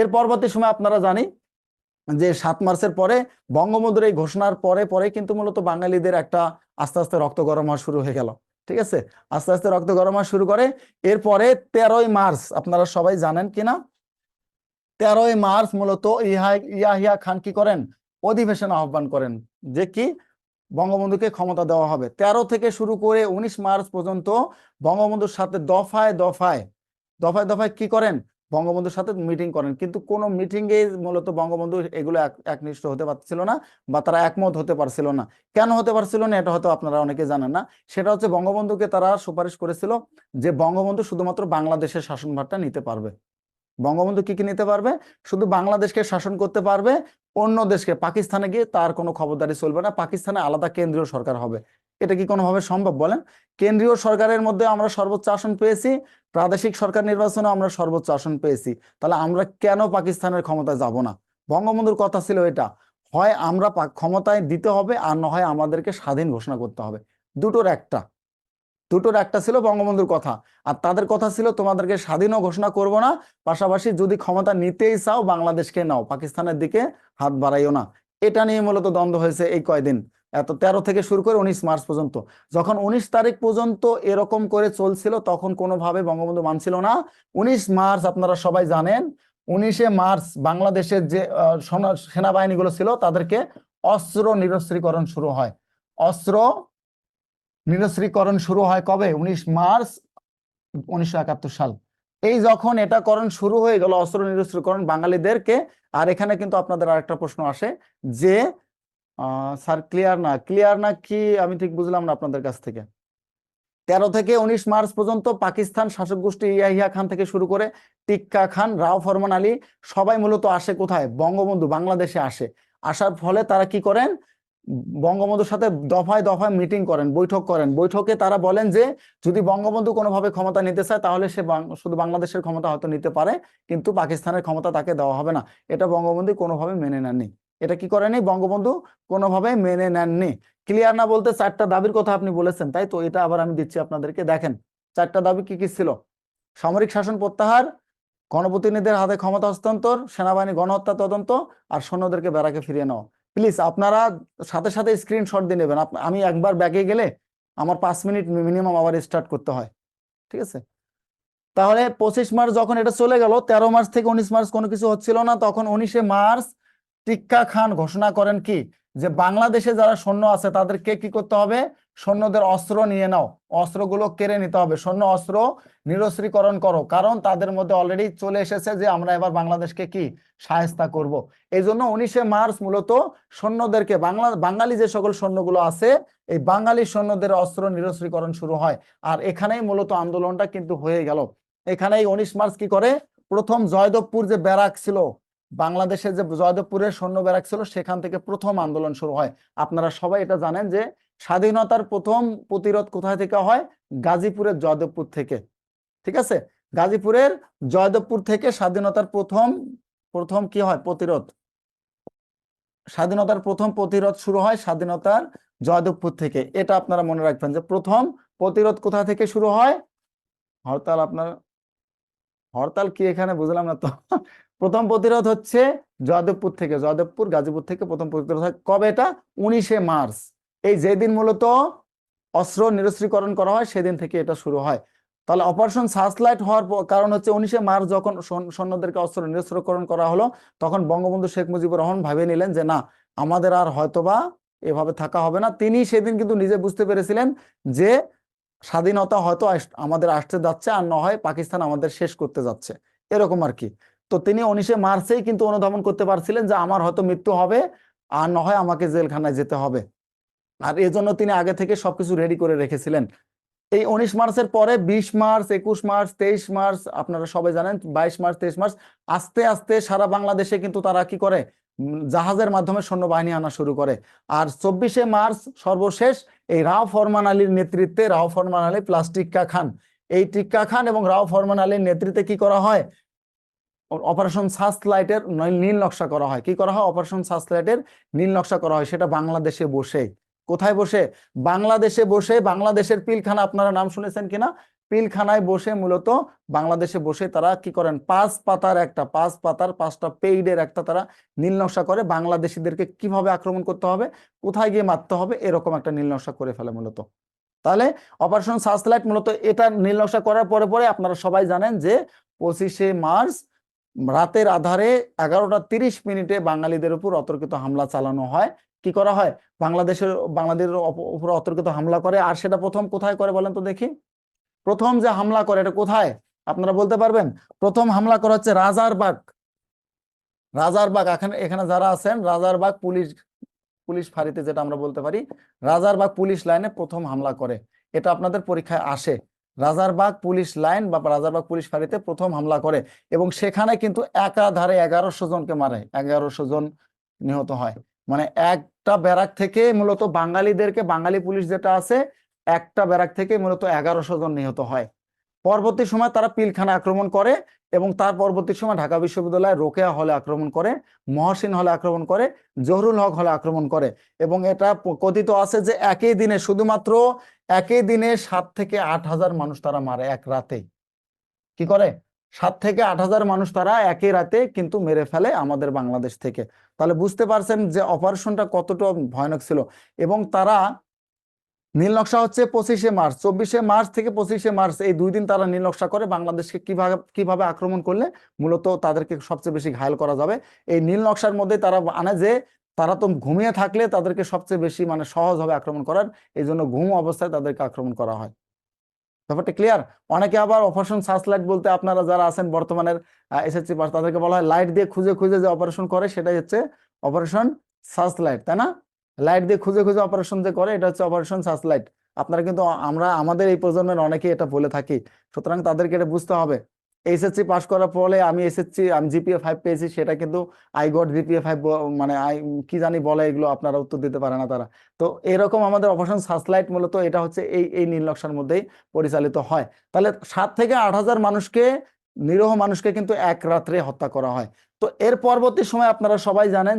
এর পরবর্তী সময় আপনারা জানি যে সাত মার্চের পরে বঙ্গবন্ধুর এই ঘোষণার পরে পরে কিন্তু মূলত বাঙালিদের একটা আস্তে আস্তে রক্ত গরম হওয়া শুরু হয়ে গেল। ঠিক আছে? আস্তে আস্তে রক্ত গরম হওয়া শুরু করে এরপরে তেরোই মার্চ, আপনারা সবাই জানেন কিনা তেরোই মার্চ মূলত ইহা, ইয়াহিয়া খান কি করেন? অধিবেশন আহ্বান করেন যে কি বঙ্গবন্ধুকে ক্ষমতা দেওয়া হবে। তেরো থেকে শুরু করে উনিশ মার্চ পর্যন্ত বঙ্গবন্ধুর সাথে দফায় দফায় দফায় দফায় কি করেন? বঙ্গবন্ধুর সাথে মিটিং করেন। কিন্তু কোনো এ মূলত বঙ্গবন্ধু এগুলো এক- একনিষ্ঠ হতে পারছিল না বা তারা একমত হতে পারছিল না। কেন হতে পারছিল না এটা হয়তো আপনারা অনেকে জানেন না। সেটা হচ্ছে বঙ্গবন্ধুকে তারা সুপারিশ করেছিল যে বঙ্গবন্ধু শুধুমাত্র বাংলাদেশের শাসনভারটা নিতে পারবে। বঙ্গবন্ধু কি কি নিতে পারবে? শুধু বাংলাদেশকে শাসন করতে পারবে, অন্য দেশকে, পাকিস্তানে গিয়ে তার কোনো খবরদারি চলবে না। পাকিস্তানে আলাদা কেন্দ্রীয় সরকার হবে। এটা কি কোনোভাবে সম্ভব বলেন? কেন্দ্রীয় সরকারের মধ্যে আমরা সর্বোচ্চ আসন পেয়েছি। প্রাদেশিক সরকার নির্বাচনে আমরা সর্বোচ্চ আসন পেয়েছি। তাহলে আমরা কেন পাকিস্তানের ক্ষমতায় যাব না? বঙ্গবন্ধুর কথা ছিল এটা, হয় আমরা ক্ষমতায় দিতে হবে আর না হয় আমাদেরকে স্বাধীন ঘোষণা করতে হবে। দুটোর একটা। দুটোর একটা ছিল বঙ্গবন্ধুর কথা। আর তাদের কথা ছিল তোমাদেরকে স্বাধীনও ঘোষণা করব না, পাশাপাশি যদি ক্ষমতা নিতেই চাও, বাংলাদেশকে নাও, পাকিস্তানের দিকে হাত বাড়াইও না। এটা নিয়ে মূলত দ্বন্দ্ব হয়েছে এই কয়দিন। এত তেরো থেকে শুরু করে উনিশ মার্চ পর্যন্ত। যখন উনিশ তারিখ পর্যন্ত এরকম করে চলছিল, তখন কোনোভাবে বঙ্গবন্ধু মানছিল না। উনিশ মার্চ আপনারা সবাই জানেন, উনিশে মার্চ বাংলাদেশের যে সেনাবাহিনীগুলো ছিল, তাদেরকে অস্ত্র নিরস্ত্রীকরণ শুরু হয়। অস্ত্র নিরস্ত্রীকরণ শুরু হয় কবে? উনিশ মার্চ উনিশশো একাত্তর সাল। এই যখন এটা করণ শুরু হয়ে গেল, অস্ত্র নিরস্ত্রীকরণ, বাঙালিদেরকে, আর এখানে কিন্তু আপনাদের আরেকটা প্রশ্ন আসে যে স্যার ক্লিয়ার না। ক্লিয়ার না কি আমি ঠিক বুঝলাম না আপনাদের কাছ থেকে। তেরো থেকে উনিশ মার্চ পর্যন্ত পাকিস্তান শাসক গোষ্ঠী ইয়াহিয়া খান থেকে শুরু করে টিক্কা খান রাও ফরমান আলী সবাই মূলত আসে কোথায়? বঙ্গবন্ধু, বাংলাদেশে আসে। আসার ফলে তারা কি করেন? বঙ্গবন্ধুর সাথে দফায় দফায় মিটিং করেন, বৈঠক করেন। বৈঠকে তারা বলেন যে, যদি বঙ্গবন্ধু কোনোভাবে ক্ষমতা নিতে চায়, তাহলে সে শুধু বাংলাদেশের ক্ষমতা হয়তো নিতে পারে, কিন্তু পাকিস্তানের ক্ষমতা তাকে দেওয়া হবে না। এটা বঙ্গবন্ধু কোনোভাবে মেনে নেননি। এটা কি করেনি বঙ্গবন্ধু কোনোভাবে মেনে নেননি। ক্লিয়ার না বলতে চারটা দাবির কথা আপনি বলেছেন, তাই তো? এটা আবার আমি দিচ্ছি আপনাদেরকে, দেখেন, চারটা দাবি কি কি ছিল? সামরিক শাসন প্রত্যাহার, গণপ্রতিনিধিদের হাতে ক্ষমতা হস্তান্তর, সেনাবাহিনী গণহত্যা তদন্ত, আর সৈন্যদেরকে বেড়াকে ফিরিয়ে নেওয়া। প্লিজ আপনারা সাথে সাথে স্ক্রিনশট দিয়ে নেবেন। আমি একবার ব্যাকে গেলে আমার পাঁচ মিনিট মিনিমাম আবার স্টার্ট করতে হয়। ঠিক আছে? তাহলে পঁচিশ মার্চ যখন এটা চলে গেল, তেরো মার্চ থেকে উনিশ মার্চ কোনো কিছু হচ্ছিল না। তখন উনিশে মার্চ টিক্কা খান ঘোষণা করেন কি? যে বাংলাদেশে যারা সৈন্য আছে, তাদেরকে কি করতে হবে? সৈন্যদের অস্ত্র নিয়ে নাও। অস্ত্রগুলো কেড়ে নিতে হবে। সৈন্য অস্ত্র নিরস্ত্রীকরণ করো। কারণ তাদের মধ্যে অলরেডি চলে এসেছে যে আমরা এবার বাংলাদেশকে কি? সাহেস্তা করব। এই জন্য উনিশে মার্চ মূলত সৈন্যদেরকে, বাংলা, বাঙালি যে সকল সৈন্যগুলো আছে, এই বাঙালি সৈন্যদের অস্ত্র নিরস্ত্রীকরণ শুরু হয়। আর এখানেই মূলত আন্দোলনটা কিন্তু হয়ে গেল। এখানেই উনিশ মার্চ কি করে? প্রথম জয়দেবপুর যে ব্যারাক ছিল বাংলাদেশের যে জয়দেবপুরের সৈন্য ব্যারাক ছিল, সেখান থেকে প্রথম আন্দোলন শুরু হয়। আপনারা সবাই এটা জানেন যে, স্বাধীনতার প্রথম প্রতিরোধ কোথায় থেকে হয়? গাজীপুরের জয়দেবপুর থেকে। ঠিক আছে? গাজীপুরের জয়দেবপুর থেকে স্বাধীনতার প্রথম প্রথম কি হয়? প্রতিরোধ। স্বাধীনতার প্রথম প্রতিরোধ শুরু হয় স্বাধীনতার জয়দেবপুর থেকে। এটা আপনারা মনে রাখবেন যে, প্রথম প্রতিরোধ কোথা থেকে শুরু হয়? হরতাল আপনার, হরতাল কি এখানে? বুঝলাম না তো। প্রথম প্রতিরোধ হচ্ছে জয়দেবপুর থেকে। জয়দেবপুর গাজীপুর থেকে প্রথম প্রতিরোধ হয়। কবে এটা? উনিশে মার্চ। এই যেদিন মূলত অস্ত্র নিরস্ত্রীকরণ করা হয়, সেদিন থেকে এটা শুরু হয়। তাহলে অপারেশন সার্চলাইট হওয়ার কারণ হচ্ছে উনিশে মার্চ যখন সৈন্যদেরকে অস্ত্র নিরস্ত্রীকরণ করা হলো, তখন বঙ্গবন্ধু শেখ মুজিবুর রহমান ভাবে নিলেন যে, না, আমাদের আর হয়তোবা এভাবে থাকা হবে না। তিনি সেদিন কিন্তু নিজে বুঝতে পেরেছিলেন যে, স্বাধীনতা হয়তো আমাদের আসতে যাচ্ছে আর না হয় পাকিস্তান আমাদের শেষ করতে যাচ্ছে। এরকম আর কি। তো তিনি উনিশে মার্চেই কিন্তু অনুধাবন করতে পারছিলেন যে আমার হয়তো মৃত্যু হবে আর না হয় আমাকে জেলখানায় যেতে হবে। আর এজন্য তিনি আগে থেকে সবকিছু রেডি করে রেখেছিলেন। এই উনিশ মার্চের পরে বিশ মার্চ, একুশ মার্চ, তেইশ মার্চ, আপনারা সবাই জানেন, বাইশ মার্চ, তেইশ মার্চ, আস্তে আস্তে সারা বাংলাদেশে কিন্তু তারা কি করে? জাহাজের মাধ্যমে সৈন্যবাহিনী আনা শুরু করে। আর চব্বিশে মার্চ সর্বশেষ এই রাও ফরমান আলীর নেতৃত্বে, রাও ফরমান আলী প্লাস টিক্কা খান। এই টিক্কা খান এবং রাও ফরমান আলীর নেতৃত্বে কি করা হয়? অপারেশন সার্চ লাইটের নীল নকশা করা হয়। কি করা হয়? অপারেশন সার্চ লাইটের নীল নকশা করা হয়। সেটা বাংলাদেশে বসে। কোথায় বসে? বাংলাদেশে বসে। বাংলাদেশের পিলখানা, আপনারা নাম শুনেছেন কিনা? পিলখানায় বসে মূলত বাংলাদেশে বসে তারা কি করেন? পাঁচ পাতার একটা, পাঁচ পাতার পাঁচটা পেইডের একটা তারা নীল নকশা করে। বাংলাদেশিদেরকে কীভাবে আক্রমণ করতে হবে? কোথায় গিয়ে মারতে হবে? এরকম একটা নীল নকশা করে ফেলে মূলত। তাহলে অপারেশন সার্চলাইট মূলত এটা নীল নকশা করার পরে পরে আপনারা সবাই জানেন যে পঁচিশে মার্চ রাতের আধারে এগারোটা তিরিশ মিনিটে বাঙালিদের উপর অতর্কিত হামলা চালানো হয়। কি করা হয়? বাংলাদেশের বাংলাদেশের উপর অতর্কিত হামলা করে। আর সেটা প্রথম কোথায় করে বলেন তো দেখি? প্রথম যে হামলা করে, এটা কোথায়? আপনারা বলতে পারবেন? প্রথম হামলা করা হচ্ছে রাজারবাগ। রাজারবাগ, এখানে এখানে যারা আছেন, রাজারবাগ পুলিশ পুলিশ ফাঁড়িতে যেটা আমরা বলতে পারি, রাজারবাগ পুলিশ লাইনে প্রথম হামলা করে। এটা আপনাদের পরীক্ষায় আসে। রাজারবাগ পুলিশ লাইন বা রাজারবাগ পুলিশ ফাঁড়িতে প্রথম হামলা করে এবং সেখানে কিন্তু একাধারে এগারোশো জনকে মারে, এগারোশো জন নিহত হয়। মানে একটা ব্যারাক থেকে মূলত বাঙালিদেরকে, বাঙালি পুলিশ যেটা আছে, একটা ব্যারাক থেকে মূলত এগারোশো জন নিহত হয়। পরবর্তী সময় তারা পিলখানা আক্রমণ করে এবং তার পরবর্তী সময় ঢাকা বিশ্ববিদ্যালয়ে রোকেয়া হলে আক্রমণ করে, মহসিন হলে আক্রমণ করে, জহরুল হক হলে আক্রমণ করে এবং এটা কথিত আছে যে একই দিনে শুধুমাত্র একই দিনে সাত থেকে আট হাজার মানুষ তারা মারে এক রাতে। কি করে? সাত থেকে আট হাজার মানুষ তারা একই রাতে কিন্তু মেরে ফেলে আমাদের বাংলাদেশ থেকে। তাহলে বুঝতে পারছেন যে অপারেশনটা কতটা ভয়ানক ছিল এবং তারা নীল নকশা হচ্ছে পঁচিশে মার্চ। চব্বিশে মার্চ থেকে পঁচিশে মার্চ এই দুই দিন তারা নীল নকশা করে বাংলাদেশকে কীভাবে কীভাবে আক্রমণ করলে মূলত তাদেরকে সবচেয়ে বেশি ঘায়ল করা যাবে। এই নীল নকশার মধ্যে তারা আনে যে তারা তো ঘুমিয়ে থাকলে তাদেরকে সবচেয়ে বেশি মানে সহজ হবে আক্রমণ করার, এই জন্য ঘুম অবস্থায় তাদেরকে আক্রমণ করা হয়। ব্যাপারটা ক্লিয়ার অনেকে আবার অপারেশন সার্চলাইট বলতে আপনারা যারা আছেন বর্তমানের এসএসসি পাস তাদেরকে বলা হয় লাইট দিয়ে খুঁজে খুঁজে যে অপারেশন করে সেটাই হচ্ছে অপারেশন সার্চলাইট তাই না? লাইট দিয়ে খুঁজে খুঁজে অপারেশন যে করে, এটা হচ্ছে অপারেশন সার্চলাইট আপনারা কিন্তু আমরা, আমাদের এই প্রজন্মের অনেকেই এটা বলে থাকি। সুতরাং তাদেরকে এটা বুঝতে হবে। এইচএসসি পাস করার পরে আমি এসএসসি আমি জিপিএ ফাইভ পেয়েছি, সেটা কিন্তু আই গট জিপিএ ফাইভ মানে আই কি জানি বলে এগুলো, আপনারা উত্তর দিতে পারে না তারা। তো এরকম আমাদের অপারেশন সার্চলাইট মূলত এটা হচ্ছে এই এই নীল নকশার মধ্যেই পরিচালিত হয়। তাহলে সাত থেকে আট হাজার মানুষকে, নিরহ মানুষকে কিন্তু এক রাত্রে হত্যা করা হয়। তো এর পরবর্তী সময় আপনারা সবাই জানেন